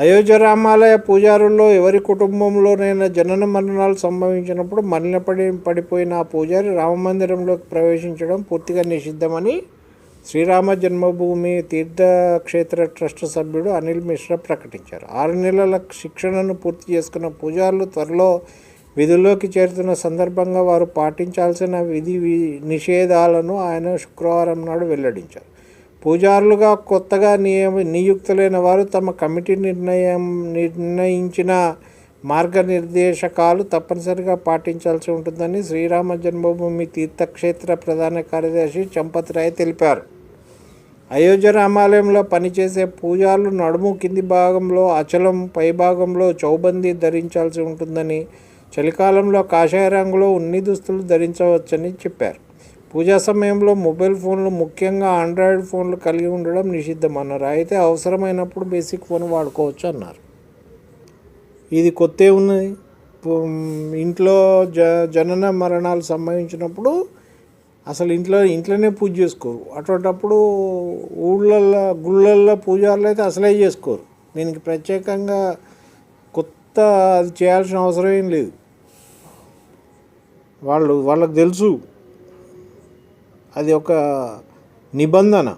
అయోధ్య రామాలయ పూజారుల్లో ఎవరి కుటుంబంలోనైనా జనన మరణాలు సంభవించినప్పుడు మరణపడి పడి పడిపోయిన ఆ పూజారి రామమందిరంలోకి ప్రవేశించడం పూర్తిగా నిషిద్ధమని శ్రీరామ జన్మభూమి తీర్థక్షేత్ర ట్రస్ట్ సభ్యుడు అనిల్ మిశ్రా ప్రకటించారు. ఆరు నెలల శిక్షణను పూర్తి చేసుకున్న పూజారులు త్వరలో విధుల్లోకి చేరుతున్న సందర్భంగా వారు పాటించాల్సిన విధి వి- నిషేధాలను ఆయన శుక్రవారం నాడు వెల్లడించారు. పూజారులుగా కొత్తగా నియమ నియుక్తులైన వారు తమ కమిటీ నిర్ణయం నిర్ణయించిన మార్గనిర్దేశకాలు తప్పనిసరిగా పాటించాల్సి ఉంటుందని శ్రీరామ జన్మభూమి తీర్థక్షేత్ర ప్రధాన కార్యదర్శి చంపత్ రాయ్ తెలిపారు. అయోధ్య రామాలయంలో పనిచేసే పూజారులు నడుము కింది భాగంలో అచలం పై భాగంలో చౌబందీ ధరించాల్సి ఉంటుందని చలికాలంలో కాషాయ రంగులో ఉన్ని దుస్తులు ధరించవచ్చని చెప్పారు. పూజా సమయంలో మొబైల్ ఫోన్లు ముఖ్యంగా ఆండ్రాయిడ్ ఫోన్లు కలిగి ఉండడం నిషిద్ధం అన్నారు. అయితే అవసరమైనప్పుడు బేసిక్ ఫోన్ వాడుకోవచ్చు అన్నారు. ఇది కొత్త ఉన్నది. ఇంట్లో జ జనన మరణాలు సంభవించినప్పుడు అసలు ఇంట్లో ఇంట్లోనే పూజ చేసుకోరు. అటువంటప్పుడు ఊళ్ళల్లో గుళ్ళల్లో పూజలు అయితే అసలే చేసుకోరు. దీనికి ప్రత్యేకంగా కొత్త అది చేయాల్సిన అవసరం ఏం లేదు. వాళ్ళు వాళ్ళకి తెలుసు. అది ఒక నిబంధన.